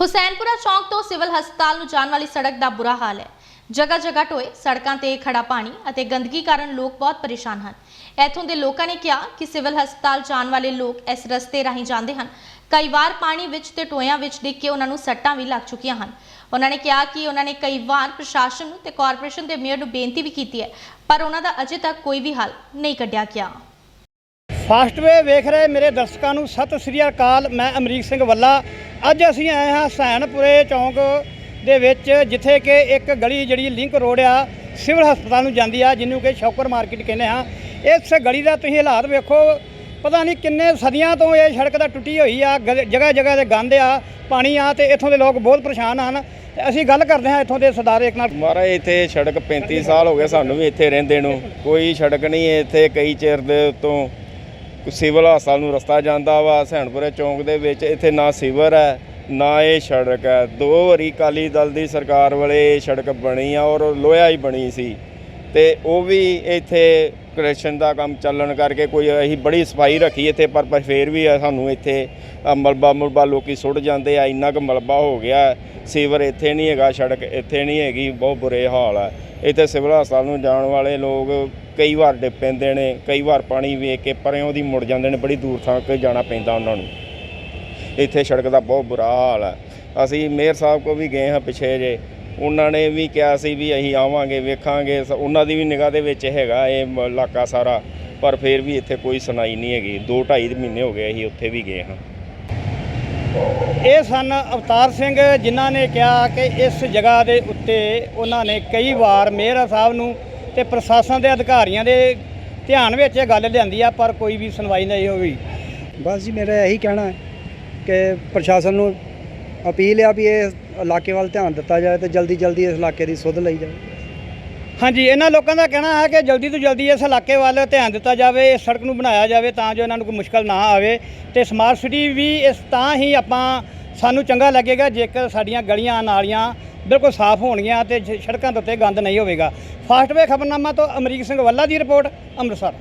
ਹੁਸੈਨਪੁਰਾ ਚੌਂਕ ਤੋਂ ਸਿਵਲ ਹਸਪਤਾਲ ਨੂੰ ਜਾਣ ਵਾਲੀ ਸੜਕ ਦਾ ਬੁਰਾ ਹਾਲ ਹੈ। ਜਗ੍ਹਾ ਜਗ੍ਹਾ ਟੋਏ, ਸੜਕਾਂ ਤੇ ਖੜਾ ਪਾਣੀ ਅਤੇ ਗੰਦਗੀ ਕਾਰਨ ਲੋਕ ਬਹੁਤ ਪਰੇਸ਼ਾਨ ਹਨ। ਇੱਥੋਂ ਦੇ ਲੋਕਾਂ ਨੇ ਕਿਹਾ ਕਿ ਸਿਵਲ ਹਸਪਤਾਲ ਜਾਣ ਵਾਲੇ ਲੋਕ ਇਸ ਰਸਤੇ ਰਾਹੀਂ ਜਾਂਦੇ ਹਨ। ਕਈ ਵਾਰ ਪਾਣੀ ਵਿੱਚ ਤੇ ਟੋਇਆਂ ਵਿੱਚ ਡਿੱਗ ਕੇ ਉਹਨਾਂ ਨੂੰ ਸੱਟਾਂ ਵੀ ਲੱਗ ਚੁੱਕੀਆਂ ਹਨ। ਉਹਨਾਂ ਨੇ ਕਿਹਾ ਕਿ ਉਹਨਾਂ ਨੇ ਕਈ ਵਾਰ ਪ੍ਰਸ਼ਾਸਨ ਨੂੰ ਤੇ ਕਾਰਪੋਰੇਸ਼ਨ ਦੇ ਮੇਅਰ ਨੂੰ ਬੇਨਤੀ ਵੀ ਕੀਤੀ ਹੈ, ਪਰ ਉਹਨਾਂ ਦਾ ਅਜੇ ਤੱਕ ਕੋਈ ਵੀ ਹੱਲ ਨਹੀਂ ਕੱਢਿਆ ਗਿਆ। ਫਾਸਟਵੇ ਵੇਖ ਰਹੇ ਮੇਰੇ ਦਰਸ਼ਕਾਂ ਨੂੰ। ਸਤਿ ਸ੍ਰੀ ਅਕਾਲ, ਮੈਂ ਅਮਰੀਕ ਸਿੰਘ ਵੱਲਾ। ਅੱਜ ਅਸੀਂ ਆਏ ਹਾਂ ਸੈਣਪੁਰੇ ਚੌਂਕ ਦੇ ਵਿੱਚ, ਜਿੱਥੇ ਕਿ ਇੱਕ ਗਲੀ ਜਿਹੜੀ ਲਿੰਕ ਰੋਡ ਆ, ਸਿਵਲ ਹਸਪਤਾਲ ਨੂੰ ਜਾਂਦੀ ਆ, ਜਿਹਨੂੰ ਕਿ ਸ਼ੌਕਰ ਮਾਰਕੀਟ ਕਹਿੰਦੇ ਹਾਂ। ਇਸ ਗਲੀ ਦਾ ਤੁਸੀਂ ਹਾਲਾਤ ਵੇਖੋ, ਪਤਾ ਨਹੀਂ ਕਿੰਨੇ ਸਦੀਆਂ ਤੋਂ ਇਹ ਸੜਕ ਦਾ ਟੁੱਟੀ ਹੋਈ ਆ ਜਗ੍ਹਾ ਜਗ੍ਹਾ ਤੇ ਗੰਦ ਆ, ਪਾਣੀ ਆ, ਤੇ ਇੱਥੋਂ ਦੇ ਲੋਕ ਬਹੁਤ ਪਰੇਸ਼ਾਨ ਹਨ। ਤੇ ਅਸੀਂ ਗੱਲ ਕਰਦੇ ਹਾਂ ਇੱਥੋਂ ਦੇ ਸਰਦਾਰ ਇੱਕ ਨਾਲ ਮਹਾਰਾਜ, ਇੱਥੇ ਸੜਕ 35 ਸਾਲ ਹੋ ਗਏ ਸਾਨੂੰ ਵੀ ਇੱਥੇ ਰਹਿੰਦੇ ਨੂੰ। ਕੋਈ ਸੜਕ ਨਹੀਂ ਹੈ ਇੱਥੇ ਕਈ ਚਿਰ ਦੇ ਤੋਂ ਸਿਵਲ ਹਸਪਤਾਲ ਨੂੰ ਰਸਤਾ ਜਾਂਦਾ ਵਾ ਸਹਿਣਪੁਰੇ ਚੌਂਕ ਦੇ ਵਿੱਚ, ਇੱਥੇ ਨਾ ਸਿਵਰ ਹੈ, ਨਾ ਇਹ ਸੜਕ ਹੈ। ਦੋ ਵਾਰੀ ਕਾਲੀ ਦਲ ਦੀ ਸਰਕਾਰ ਵੇਲੇ ਇਹ ਸੜਕ ਬਣੀ ਆ ਔਰ ਲੋਹਾ ਹੀ ਬਣੀ ਸੀ। ਤੇ ਉਹ ਵੀ ਇੱਥੇ ਕ੍ਰੈਸ਼ਨ ਦਾ ਕੰਮ ਚੱਲਣ ਕਰਕੇ ਕੋਈ ਅਸੀਂ ਬੜੀ ਸਫ਼ਾਈ ਰੱਖੀ ਇੱਥੇ, ਪਰ ਪਰ ਫੇਰ ਵੀ ਸਾਨੂੰ ਇੱਥੇ ਆਹ ਮਲਬਾ ਮੁਲਬਾ ਲੋਕੀ ਸੁੱਟ ਜਾਂਦੇ ਆ, ਇੰਨਾ ਕੁ ਮਲਬਾ ਹੋ ਗਿਆ। ਸੀਵਰ ਇੱਥੇ ਨਹੀਂ ਹੈਗਾ, ਸੜਕ ਇੱਥੇ ਨਹੀਂ ਹੈਗੀ, ਬਹੁਤ ਬੁਰੇ ਹਾਲ ਆ। ਇੱਥੇ ਸਿਵਲ ਹਸਪਤਾਲ ਨੂੰ ਜਾਣ ਵਾਲੇ ਲੋਕ ਕਈ ਵਾਰ ਡਿੱਪ ਪੈਂਦੇ ਨੇ, ਕਈ ਵਾਰ ਪਾਣੀ ਵੇਖ ਕੇ ਪਰਿਓਂ ਦੀ ਮੁੜ ਜਾਂਦੇ ਨੇ, ਬੜੀ ਦੂਰ ਥਾਂ ਕੇ ਜਾਣਾ ਪੈਂਦਾ ਉਹਨਾਂ ਨੂੰ। ਇੱਥੇ ਸੜਕ ਦਾ ਬਹੁਤ ਬੁਰਾ ਹਾਲ ਹੈ ਅਸੀਂ ਮੇਅਰ ਸਾਹਿਬ ਕੋ ਵੀ ਗਏ ਹਾਂ ਪਿਛੇ ਜੇ। ਉਹਨਾਂ ਨੇ ਵੀ ਕਿਹਾ ਸੀ ਵੀ ਅਸੀਂ ਆਵਾਂਗੇ ਵੇਖਾਂਗੇ। ਸ- ਉਹਨਾਂ ਦੀ ਵੀ ਨਿਗਾਹ ਦੇ ਵਿੱਚ ਹੈਗਾ ਇਹ ਇਲਾਕਾ ਸਾਰਾ। ਪਰ ਫਿਰ ਵੀ ਇੱਥੇ ਕੋਈ ਸੁਣਾਈ ਨਹੀਂ ਹੈਗੀ। 2 2.5 ਮਹੀਨੇ ਹੋ ਗਏ ਅਸੀਂ ਉੱਥੇ ਵੀ ਗਏ ਹਾਂ। ਇਹ ਸਨ ਅਵਤਾਰ ਸਿੰਘ ਜਿਨ੍ਹਾਂ ਨੇ ਕਿਹਾ ਕਿ ਇਸ ਜਗ੍ਹਾ ਦੇ ਉੱਤੇ ਉਹਨਾਂ ਨੇ ਕਈ ਵਾਰ ਮੇਅਰ ਸਾਹਿਬ ਨੂੰ ਤੇ ਪ੍ਰਸ਼ਾਸਨ ਦੇ ਅਧਿਕਾਰੀਆਂ ਦੇ ਧਿਆਨ ਵਿੱਚ ਇਹ ਗੱਲ ਲਿਆਂਦੀ ਆ ਪਰ ਕੋਈ ਵੀ ਸੁਣਵਾਈ ਨਹੀਂ ਹੋਈ। ਬਸ ਜੀ ਮੇਰਾ ਇਹੀ ਕਹਿਣਾ ਹੈ ਕਿ ਪ੍ਰਸ਼ਾਸਨ ਨੂੰ ਅਪੀਲ ਆ ਵੀ ਇਹ ਇਲਾਕੇ ਵੱਲ ਧਿਆਨ ਦਿੱਤਾ ਜਾਏ ਤੇ ਜਲਦੀ ਜਲਦੀ ਇਸ ਇਲਾਕੇ ਦੀ ਸੁਧ ਲਈ ਜਾਵੇ। ਹਾਂਜੀ, ਇਹਨਾਂ ਲੋਕਾਂ ਦਾ ਕਹਿਣਾ ਹੈ ਕਿ ਜਲਦੀ ਤੋਂ ਜਲਦੀ ਇਸ ਇਲਾਕੇ ਵੱਲ ਧਿਆਨ ਦਿੱਤਾ ਜਾਵੇ, ਇਸ ਸੜਕ ਨੂੰ ਬਣਾਇਆ ਜਾਵੇ ਤਾਂ ਜੋ ਇਹਨਾਂ ਨੂੰ ਕੋਈ ਮੁਸ਼ਕਲ ਨਾ ਆਵੇ ਤੇ ਸਮਾਰਟ ਸਿਟੀ ਵੀ ਇਸ ਤਾਂ ਹੀ ਆਪਾਂ, ਸਾਨੂੰ ਚੰਗਾ ਲੱਗੇਗਾ ਜੇਕਰ ਸਾਡੀਆਂ ਗਲੀਆਂ ਨਾਲੀਆਂ ਬਿਲਕੁਲ ਸਾਫ਼ ਹੋਣਗੀਆਂ ਤੇ ਜ- ਸੜਕਾਂ ਦੇ ਉੱਤੇ ਗੰਦ ਨਹੀਂ ਹੋਵੇਗਾ। ਫਾਸਟਵੇ ਖਬਰਨਾਮਾ ਤੋਂ ਅਮਰੀਕ ਸਿੰਘ ਵੱਲਾ ਦੀ ਰਿਪੋਰਟ, ਅੰਮ੍ਰਿਤਸਰ।